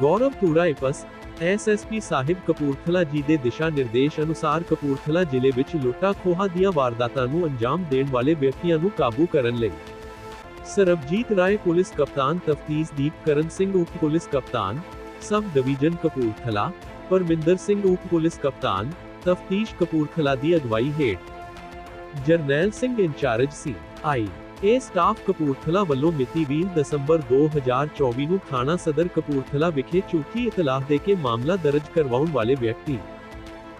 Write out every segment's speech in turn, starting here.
ਗੌਰਵ ਤੁਰਾਇਪਸ ਐਸਐਸਪੀ ਸਾਹਿਬ ਕਪੂਰਥਲਾ ਜੀ ਦੇ ਦਿਸ਼ਾ ਨਿਰਦੇਸ਼ ਅਨੁਸਾਰ ਕਪੂਰਥਲਾ ਜ਼ਿਲ੍ਹੇ ਵਿੱਚ ਲੁੱਟਾਂ ਖੋਹਾਂ ਦੀਆਂ ਵਾਰਦਾਤਾਂ ਨੂੰ ਅੰਜਾਮ ਦੇਣ ਵਾਲੇ ਵਿਅਕਤੀਆਂ ਨੂੰ ਕਾਬੂ ਕਰਨ ਲਈ ਸਰਬਜੀਤ ਰਾਏ ਪੁਲਿਸ ਕਪਤਾਨ ਤਫਤੀਸ਼ ਦੀਪ ਕਰਨ ਸਿੰਘ ਉਪ ਪੁਲਿਸ ਕਪਤਾਨ ਸਬ ਡਿਵੀਜ਼ਨ ਕਪੂਰਥਲਾ ਪਰਮਿੰਦਰ ਸਿੰਘ ਉਪ ਪੁਲਿਸ ਕਪਤਾਨ ਤਫਤੀਸ਼ ਕਪੂਰਥਲਾ ਦੀ ਅਗਵਾਈ ਹੇਠ ਜਰਨੈਲ ਸਿੰਘ ਇੰਚਾਰਜ ਸੀ ਆਈ ਇਹ ਸਟਾਫ ਕਪੂਰਥਲਾ ਵੱਲੋਂ ਮਿਤੀ 20 ਦਸੰਬਰ 2024 ਨੂੰ ਥਾਣਾ ਸਦਰ ਕਪੂਰਥਲਾ ਵਿਖੇ ਝੂਠੀ ਇਤਲਾਹ ਦੇ ਕੇ ਮਾਮਲਾ ਦਰਜ ਕਰਵਾਉਣ ਵਾਲੇ ਵਿਅਕਤੀ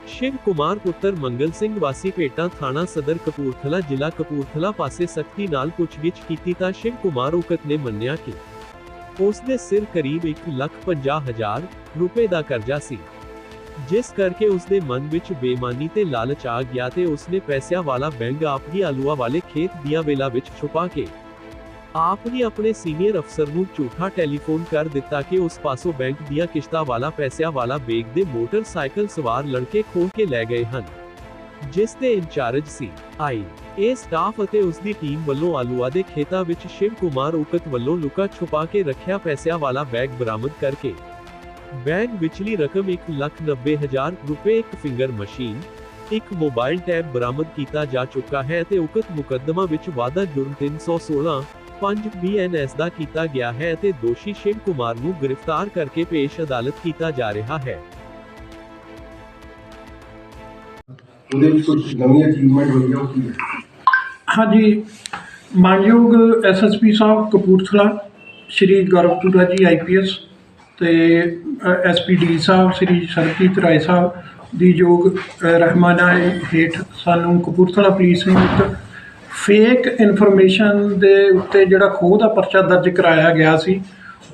ਸ਼ਿਵ ਕੁਮਾਰ ਪੁੱਤਰ ਮੰਗਲ ਸਿੰਘ ਵਾਸੀ ਭੇਟਾ ਥਾਣਾ ਸਦਰ ਕਪੂਰਥਲਾ ਜ਼ਿਲ੍ਹਾ ਕਪੂਰਥਲਾ ਪਾਸੇ ਸਖਤੀ ਨਾਲ ਪੁੱਛਗਿੱਛ ਕੀਤੀ ਤਾਂ ਸ਼ਿਵ ਕੁਮਾਰ ਉਕਤ ਨੇ ਮੰਨਿਆ ਕਿ ਉਸ ਦੇ ਸਿਰ ਕਰੀਬ 1,50,000 ਰੁਪਏ ਦਾ ਕਰਜ਼ਾ ਸੀ। ਜਿਸ ਕਰਕੇ ਉਸ ਦੇ ਮਨ ਵਿੱਚ ਬੇਈਮਾਨੀ ਤੇ ਲਾਲਚ ਆ ਗਿਆ ਤੇ ਉਸ ਪੈਸਿਆਂ ਵਾਲਾ ਬੈਂਕ ਆਪ ਹੀ ਆਲੂਆ ਵਾਲੇ ਖੇਤ ਦੀਆਂ ਵੇਲਾ ਵਿੱਚ ਛੁਪਾ ਕੇ ਆਪ ਹੀ ਆਪਣੇ ਸੀਨੀਅਰ ਅਫਸਰ ਨੂੰ ਝੂਠਾ ਟੈਲੀਫੋਨ ਕਰ ਦਿੱਤਾ ਕਿ ਉਸ ਪਾਸੋਂ ਬੈਂਕ ਦੀਆਂ ਕਿਸ਼ਤਾਂ ਵਾਲਾ ਪੈਸਿਆਂ ਵਾਲਾ ਬੇਗ ਦੇ ਮੋਟਰਸਾਈਕਲ ਸਵਾਰ ਲੜਕੇ ਖੋਹ ਕੇ ਲੈ ਗਏ ਹਨ, ਜਿਸ ਦੇ ਇੰਚਾਰਜ ਸੀ, ਆਈ, ਇਹ ਸਟਾਫ ਅਤੇ ਉਸ ਦੀ ਟੀਮ ਵੱਲੋਂ ਆਲੂਆ ਦੇ ਖੇਤਾਂ ਵਿੱਚ ਸ਼ਿਵ ਕੁਮਾਰ ਉਕਤ ਵੱਲੋਂ ਲੁਕਾ ਛੁਪਾ ਕੇ ਰੱਖਿਆ ਪੈਸਿਆਂ ਵਾਲਾ ਬੈਗ ਬਰਾਮਦ ਕਰਕੇ ਬੈਗ ਵਿਚਲੀ ਰਕਮ 190000 ਰੁਪਏ ਇੱਕ ਫਿੰਗਰ ਮਸ਼ੀਨ ਇੱਕ ਮੋਬਾਈਲ ਟੈਬ ਬਰਾਮਦ ਕੀਤਾ ਜਾ ਚੁੱਕਾ ਹੈ ਤੇ ਉਕਤ ਮੁਕੱਦਮਾ ਵਿੱਚ ਵਾਧਾ ਜੁਰਮ 316 5 ਬੀਐਨਐਸ ਦਾ ਕੀਤਾ ਗਿਆ ਹੈ ਤੇ ਦੋਸ਼ੀ ਸ਼ਿਵ ਕੁਮਾਰ ਨੂੰ ਗ੍ਰਿਫਤਾਰ ਕਰਕੇ ਪੇਸ਼ ਅਦਾਲਤ ਕੀਤਾ ਜਾ ਰਿਹਾ ਹੈ। ਉਹਦੇ ਵਿੱਚ ਕੁਝ ਨਵੀਂ ਅਚੀਵਮੈਂਟ ਹੋਈ ਹੈ ਉਹ ਕੀ ਹੈ? ਹਾਂਜੀ ਮਾਨਯੋਗ ਐਸਐਸਪੀ ਸਾਹਿਬ ਕਪੂਰਥਲਾ ਸ਼੍ਰੀ ਗੌਰਵ ਜੀ ਆਈਪੀਐਸ ਤੇ ਐਸਪੀਡੀ ਸਾਹਿਬ, ਸ਼੍ਰੀ ਸਰਜੀਤ ਰਾਏ ਸਾਹਿਬ ਦੀ ਯੋਗ ਰਹਿਮਾਨਾ ਹੇਠ ਸਾਨੂੰ ਕਪੂਰਥਲਾ ਪੁਲਿਸ ਨੂੰ ਇੱਕ ਫੇਕ ਇਨਫੋਰਮੇਸ਼ਨ ਦੇ ਉੱਤੇ ਜਿਹੜਾ ਖੋਹ ਦਾ ਪਰਚਾ ਦਰਜ ਕਰਾਇਆ ਗਿਆ ਸੀ,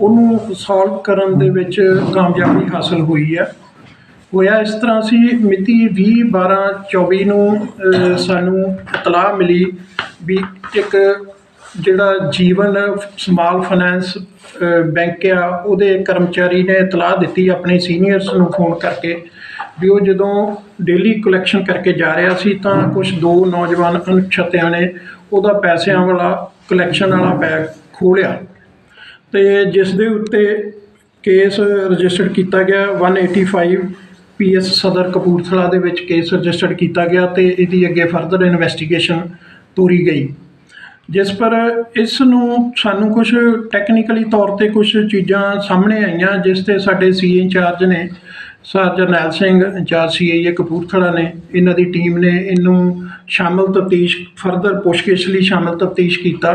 ਉਹਨੂੰ ਸੋਲਵ ਕਰਨ ਦੇ ਵਿੱਚ ਕਾਮਯਾਬੀ ਹਾਸਲ ਹੋਈ ਹੈ। ਹੋਇਆ ਇਸ ਤਰ੍ਹਾਂ ਸੀ, ਮਿਤੀ 20 12 24 ਨੂੰ ਸਾਨੂੰ ਇਤਲਾਹ ਮਿਲੀ ਵੀ ਇੱਕ ਜਿਹੜਾ ਜੀਵਨ ਸਮਾਲ ਫਾਈਨੈਂਸ ਬੈਂਕ ਆ, ਉਹਦੇ ਕਰਮਚਾਰੀ ਨੇ ਇਤਲਾਹ ਦਿੱਤੀ ਆਪਣੇ ਸੀਨੀਅਰਸ ਨੂੰ ਫੋਨ ਕਰਕੇ ਵੀ ਉਹ ਜਦੋਂ ਡੇਲੀ ਕਲੈਕਸ਼ਨ ਕਰਕੇ ਜਾ ਰਿਹਾ ਸੀ ਤਾਂ ਕੁਝ ਦੋ ਨੌਜਵਾਨ ਅਣਪਛਾਤਿਆਂ ਨੇ ਉਹਦਾ ਪੈਸਿਆਂ ਵਾਲਾ ਕਲੈਕਸ਼ਨ ਵਾਲਾ ਬੈਗ ਖੋਹ ਲਿਆ ਤੇ ਜਿਸ ਦੇ ਉੱਤੇ ਕੇਸ ਰਜਿਸਟਰਡ ਕੀਤਾ ਗਿਆ 185 ਪੀਐਸ ਸਦਰ ਕਪੂਰਥਲਾ ਦੇ ਵਿੱਚ ਕੇਸ ਰਜਿਸਟਰਡ ਕੀਤਾ ਗਿਆ ਤੇ ਇਹਦੀ ਅੱਗੇ ਫਰਦਰ ਇਨਵੈਸਟੀਗੇਸ਼ਨ ਤੋਰੀ ਗਈ। ਜਿਸ ਪਰ ਇਸ ਨੂੰ ਸਾਨੂੰ ਕੁਝ ਟੈਕਨੀਕਲੀ ਤੌਰ ਤੇ ਕੁਝ ਚੀਜ਼ਾਂ ਸਾਹਮਣੇ ਆਈਆਂ, ਜਿਸ ਤੇ ਸਾਡੇ ਸੀ ਇੰਚਾਰਜ ਨੇ sir Jarnail Singh incharge CIA Kapurthala ਨੇ। ਇਹਨਾਂ ਦੀ ਟੀਮ ਨੇ ਇਹਨੂੰ ਸ਼ਾਮਲ ਤਫਤੀਸ਼ ਫਰਦਰ ਪੁੱਛਗਿੱਛ ਲਈ ਸ਼ਾਮਲ ਤਫਤੀਸ਼ ਕੀਤਾ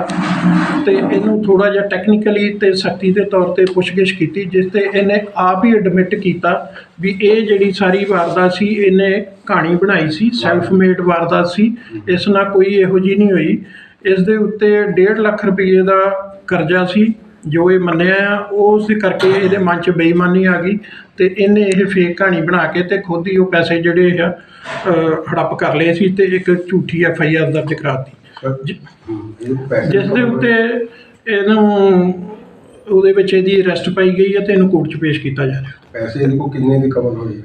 ਤੇ ਇਹਨੂੰ ਥੋੜਾ ਜਿਹਾ ਟੈਕਨੀਕਲੀ ਤੇ ਸਖਤੀ ਦੇ ਤੌਰ ਤੇ ਪੁੱਛਗਿੱਛ ਕੀਤੀ, ਜਿਸ ਤੇ ਇਹਨੇ ਆਪ ਹੀ ਐਡਮਿਟ ਕੀਤਾ ਵੀ ਇਹ ਜਿਹੜੀ ਸਾਰੀ ਵਾਰਦਾਤ ਸੀ, ਇਹਨੇ ਕਹਾਣੀ ਬਣਾਈ ਸੀ ਸੈਲਫ ਮੇਡ ਵਾਰਦਾਤ ਸੀ। ਇਸ ਨਾਲ ਕੋਈ ਇਹੋ ਜਿਹੀ ਨਹੀਂ ਹੋਈ। ਇਸ ਦੇ ਉੱਤੇ 1.5 ਲੱਖ ਰੁਪਏ ਦਾ ਕਰਜ਼ਾ ਸੀ। ਜੋ ਇਹ ਮੰਨਿਆ ਆ ਉਸ ਕਰਕੇ ਇਹਦੇ ਮਨ 'ਚ ਬੇਈਮਾਨੀ ਆ ਗਈ ਤੇ ਇਹਨੇ ਇਹ ਫੇਕ ਕਹਾਣੀ ਬਣਾ ਕੇ ਤੇ ਖੁਦ ਹੀ ਉਹ ਪੈਸੇ ਜਿਹੜੇ ਆ ਹੜੱਪ ਕਰ ਲਏ ਸੀ ਤੇ ਇੱਕ ਝੂਠੀ ਐਫ ਆਈ ਆਰ ਦਰਜ ਕਰਾਤੀ। ਜਿਸ ਦੇ ਉੱਤੇ ਇਹਨੂੰ ਉਹਦੇ ਵਿੱਚ ਇਹਦੀ ਅਰੈਸਟ ਪਾਈ ਗਈ ਹੈ ਤੇ ਇਹਨੂੰ ਕੋਰਟ 'ਚ ਪੇਸ਼ ਕੀਤਾ ਜਾ ਰਿਹਾ। ਪੈਸੇ ਇਹਦੇ ਕੋਲ ਕਿੰਨੇ ਦੇ ਕਵਰ ਹੋਏ?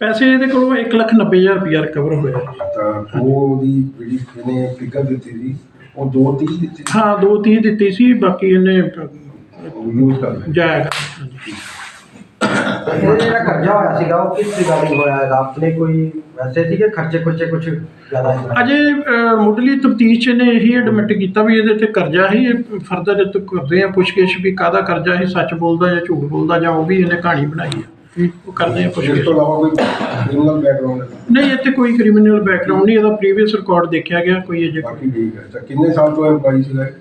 ਪੈਸੇ ਇਹਦੇ ਕੋਲੋਂ 1,90,000 ਰੁਪਇਆ ਰਿਕਵਰ ਹੋਇਆ। ਤਾਂ ਉਹ ਦੀ ਜਿਹੜੀ ਇਹਨੇ ਫਿਗਰ ਦਿੱਤੀ ਸੀ ਉਹ 230 ਦਿੱਤੀ ਹਾਂ ਦੋ ਤੀਹ ਦਿੱਤੀ ਸੀ ਬਾਕੀ ਇਹਨੇ ਯੂਜ਼ ਕਰ ਲਿਆ ਜਾਇਆ ਇਹ ਜਿਹੜਾ ਕਰਜ਼ਾ ਹੋਇਆ ਸੀਗਾ ਉਹ ਕਿਸ ਰਿਗਾਰਡਿੰਗ ਹੋਇਆ ਹੈਗਾ ਆਪਣੇ ਕੋਈ ਵੈਸੇ ਸੀਗੇ ਖਰਚੇ ਖੁਰਚੇ ਕੁਝ ਜ਼ਿਆਦਾ ਸੀ? ਅਜੇ ਅ, ਮੁੱਢਲੀ ਤਫਤੀਸ਼ 'ਚ ਨੇ ਇਹੀ ਐਡਮਿਟ ਕੀਤਾ ਵੀ ਇਹਦੇ ਤੇ ਕਰਜ਼ਾ ਹੀ ਫਰਦਰ ਇਹ ਤੋਂ ਕਰਦੇ ਆ ਪੁੱਛਗਿੱਛ ਵੀ ਕਾਹਦਾ ਕਰਜ਼ਾ ਹੈ ਸੱਚ ਬੋਲਦਾ ਜਾਂ ਝੂਠ ਬੋਲਦਾ ਜਾਂ ਉਹ ਵੀ ਇਹਨੇ ਕਹਾਣੀ ਬਣਾਈ ਹੈ ਉਹ ਕਰਦੇ ਆ ਇਸ ਪੁੱਛਗਿੱਛ। ਤੋਂ ਇਲਾਵਾ ਕੋਈ ਕ੍ਰਿਮੀਨਲ ਬੈਕਗ੍ਰਾਉਂਡ ਹੈ? ਨਹੀਂ ਇੱਥੇ ਕੋਈ ਕ੍ਰਿਮੀਨਲ ਬੈਕਗ੍ਰਾਉਂਡ ਨਹੀਂ ਇਹਦਾ ਪ੍ਰੀਵੀਅਸ ਰਿਕਾਰਡ ਦੇਖਿਆ ਗਿਆ ਕੋਈ ਅਜੇ ਬਾਕੀ ਠੀਕ ਹੈ। ਤਾਂ ਕਿੰਨੇ ਸਾਲ ਤੋਂ ਐਮਪਲਾਈ ਸੀਗਾ ਇਹ?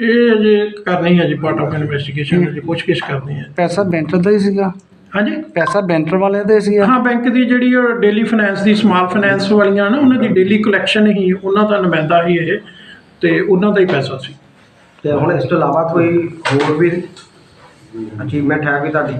ਇਹ ਅਜੇ ਕਰਨੀ ਹੈ ਜੀ ਪਾਰਟ ਆਫ ਇਨਵੈਸਟੀਗੇਸ਼ਨ ਅਜੇ ਪੁੱਛਗਿੱਛ ਕਰਨੀ ਹੈ। ਪੈਸਾ ਬੈਂਟਰ ਦਾ ਹੀ ਸੀਗਾ। ਹਾਂਜੀ। ਪੈਸਾ ਬੈਂਟਰ ਵਾਲਿਆਂ ਦਾ ਹੀ ਸੀਗਾ। ਹਾਂ ਬੈਂਕ ਦੀ ਜਿਹੜੀ ਡੇਲੀ ਫਾਈਨੈਂਸ ਦੀ ਸਮਾਲ ਫਾਈਨੈਂਸ ਵਾਲੀਆਂ ਨਾ ਉਹਨਾਂ ਦੀ ਡੇਲੀ ਕਲੈਕਸ਼ਨ ਹੀ ਉਹਨਾਂ ਦਾ ਨੁਮਾਇੰਦਾ ਹੀ ਇਹ ਤੇ ਉਹਨਾਂ ਦਾ ਹੀ ਪੈਸਾ ਸੀ। ਤੇ ਹੁਣ ਇਸ ਤੋਂ ਇਲਾਵਾ ਕੋਈ ਹੋਰ ਵੀ ਅਚੀਵਮੈਂਟ ਹੈ ਵੀ ਤੁਹਾਡੀ?